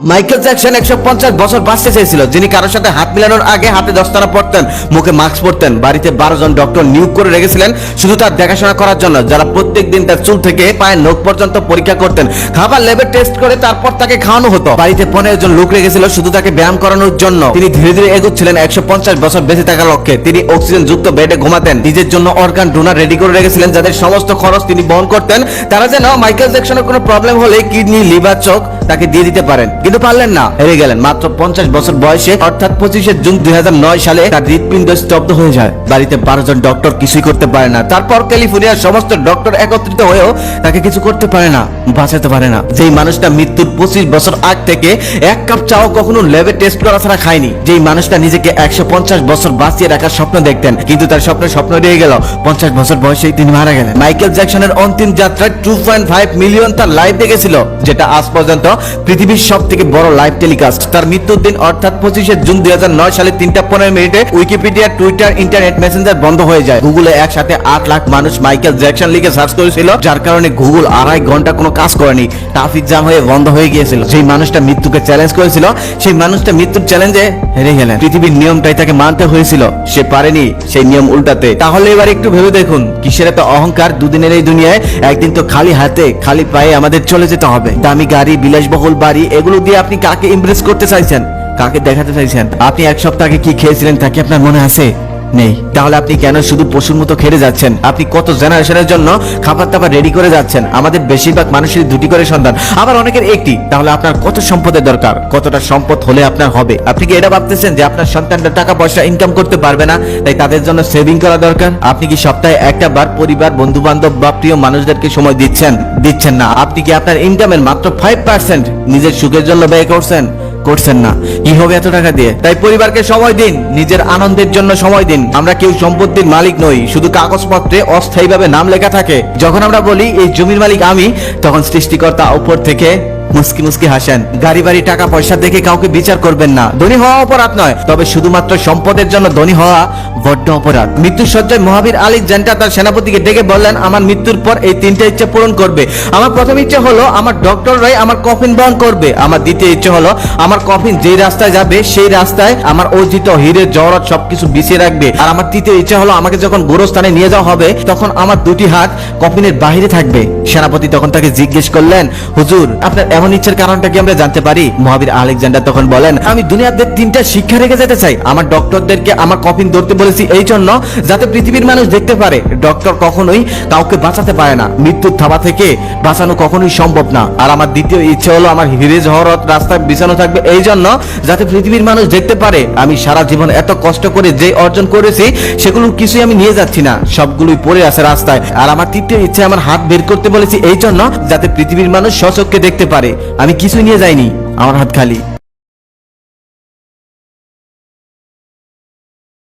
Michael Jackson একশো পঞ্চাশ বছর বাঁচতে চেয়েছিল, যিনি কারোর সাথে হাত মিলানোর আগে হাতে দস্তানা পড়তেন, মুখে মাস্ক পরতেন, বাড়িতে বারো জন ডক্টর নিয়োগ করে রেখেছিলেন, শুধু তার দেখাশোনা করার জন্য, যারা প্রত্যেক দিন তার চুল থেকে পায়ের নখ পর্যন্ত পরীক্ষা করতেন, খাবার লেবে টেস্ট করে তারপর তাকে খাওয়ানো হতো। বাড়িতে পনেরো জন লোক রেখেছিল, শুধু তাকে ব্যায়াম করানোর জন্য। তিনি ধীরে ধীরে এগোচ্ছিলেন, একশো পঞ্চাশ বছর বেঁচে থাকার লক্ষ্যে। তিনি অক্সিজেন যুক্ত বেডে ঘুমাতেন। নিজের জন্য অর্গান ডোনার রেডি করে রেখেছিলেন, যাদের সমস্ত খরচ তিনি বহন করতেন। তারা যেন মাইকেল জ্যাকসনের কোনো প্রবলেম হলে কিডনি লিভার চোখ তাকে দিয়ে দিতে পারেন। কিন্তু পারলেন না। হেরে গেলেন। মাত্র পঞ্চাশ বছর বয়সে, অর্থাৎ পঁচিশে জুন দুই হাজার নয় সালে তার হৃৎপিণ্ড স্তব্ধ হয়ে যায়। বাড়িতে বারো জন ডক্টর কিছুই করতে পারে না। তারপর ক্যালিফোর্নিয়ার সমস্ত ডক্টর একত্রিত হয়েও তাকে কিছু করতে পারে না, বাঁচাতে পারে না। যেই মানুষটা মৃত্যুর পঁচিশ বছর আগ থেকে এক কাপ চাও কখনো ল্যাবে টেস্ট করা ছাড়া খায়নি। যেই মানুষটা নিজেকে একশো পঞ্চাশ বছর বাঁচিয়ে রাখার স্বপ্ন দেখতেন, কিন্তু তার স্বপ্ন স্বপ্ন রয়ে গেল। পঞ্চাশ বছর বয়সেই তিনি মারা গেলেন। মাইকেল জ্যাকসনের অন্তিম যাত্রায় টু পয়েন্ট ফাইভ মিলিয়ন তার লাইভ দেখেছিল, যেটা আজ পর্যন্ত পৃথিবীর সব থেকে বড় লাইভ টেলিকাস্ট তার মৃত্যুর দিন, অর্থাৎ পঁচিশে জুন দুই সালে তিনটা পনেরো মিনিটে উইকিপিডিয়া টুইটার ইন্টারনেট মেসেঞ্জার বন্ধ হয়ে যায়। গুগলে একসাথে আট লাখ মানুষ মাইকেল জ্যাকসন লিখে সার্চ করেছিল, যার কারণে গুগল আড়াই ঘণ্টা কোনো কাজ করেনি। ট্রাফিক জ্যাম হয়ে বন্ধ হয়ে গিয়েছিল। সেই মানুষটা মৃত্যুকে চ্যালেঞ্জ করেছিল, সেই মানুষটা মৃত্যুর চ্যালেঞ্জে হেরে গেলেন। পৃথিবীর নিয়মটাই তাকে মানতে হয়েছিল। সে পারেনি সেই নিয়ম উল্টাতে। তাহলে এবার একটু ভেবে দেখুন, কিসের এত অহংকার দুদিনের এই দুনিয়ায়? একদিন তো খালি হাতে, খালি পায়ে আমাদের চলে যেতে হবে। দামি গাড়ি বিলাসবহুল বাড়ি এগুলো দিয়ে আপনি কাকে ইমপ্রেস করতে চাইছেন? কাকে দেখাতে চাইছেন? আপনি এক সপ্তাহ আগে কি খেয়েছিলেন তাকে আপনার মনে আছে? নেই। তাহলে আপনি কেন শুধু পশুর মতো খেতে যাচ্ছেন? আপনি কত জেনারেশনের জন্য খাবার দাবার রেডি করে যাচ্ছেন? আমাদের বেশিরভাগ মানুষের দুটি করে সন্তান। আবার অনেকের একটি। তাহলে আপনার কত সম্পদের দরকার? কতটা সম্পদ হলে আপনার হবে? আপনি কি এটা ভাবতেছেন যে আপনার সন্তানরা টাকা পয়সা ইনকাম করতে পারবে না? তাই তাদের জন্য সেভিং করা দরকার? আপনি কি সপ্তাহে একটা বার পরিবার বন্ধু বান্ধব বা প্রিয় মানুষদেরকে সময় দিচ্ছেন? দিচ্ছেন না। আপনি কি আপনার ইনকামের মাত্র ফাইভ পার্সেন্ট নিজের সুখের জন্য ব্যয় করছেন? করছেন না। কি হবে এত টাকা দিয়ে? তাই পরিবারকে সময় দিন, নিজের আনন্দের জন্য সময় দিন। আমরা কেউ সম্পত্তির মালিক নই, শুধু কাগজপত্রে অস্থায়ীভাবে নাম লেখা থাকে। যখন আমরা বলি, এই জমির মালিক আমি, তখন সৃষ্টিকর্তা উপর থেকে মুস্কি মুস্কি হাসেন। গাড়ি বাড়ি, টাকা পয়সা দেখে কাউকে বিচার করবেন না। ধনী হওয়া অপরাধ নয়, তবে শুধুমাত্র সম্পদের জন্য ধনী হওয়া বড্ড অপরাধ। মৃত্যুর সজ্জায় মহাবীর আলী জেন্টা তার সেনাপতিকে ডেকে বললেন, আমার মৃত্যুর পর এই তিনটা ইচ্ছা পূরণ করবে। আমার প্রথম ইচ্ছা হলো, আমার ডক্টররাই আমার কফিন বহন করবে। আমার দ্বিতীয় ইচ্ছা হলো, আমার কফিন যেই রাস্তায় যাবে, সেই রাস্তায় আমার অর্জিত হিরে জহরত সবকিছু বিছিয়ে রাখবে। আর আমার তৃতীয় ইচ্ছা হলো, আমাকে যখন গোরস্থানে নিয়ে যাওয়া হবে, তখন আমার দুটি হাত কফিনের বাহিরে থাকবে। সেনাপতি তখন তাকে জিজ্ঞেস করলেন, হুজুর, আপনার এমন ইচ্ছার কারণটা কি আমরা জানতে পারি? মহাবীর আলেকজান্ডার তখন বলেন, আমি দুনিয়াতে তিনটা শিক্ষা রেখে যেতে চাই। আমার ডক্টরদেরকে আমার কফিন ধরতে বলেছি এই জন্য যাতে পৃথিবীর মানুষ দেখতে পারে। ডক্টর কখনোই কাউকে বাঁচাতে পারে না। মৃত্যুর থাবা থেকে বাঁচানো কখনোই সম্ভব না। আর আমার দ্বিতীয় ইচ্ছে হলো আমার হিরে জহরত রাস্তায় বিছানো থাকবে এই জন্য যাতে পৃথিবীর মানুষ দেখতে পারে। আমি সারা জীবন এত কষ্ট করে যে অর্জন করেছি সেগুলো কিছুই আমি নিয়ে যাচ্ছি না। সবগুলোই পড়ে আছে রাস্তায়। আর আমার তৃতীয় ইচ্ছে, আমার হাত বের করতে বলেছি এই জন্য যাতে পৃথিবীর মানুষ সচক্ষে দেখতে পারে। আমি কিছুই নিয়ে যাইনি আমার হাত খালি।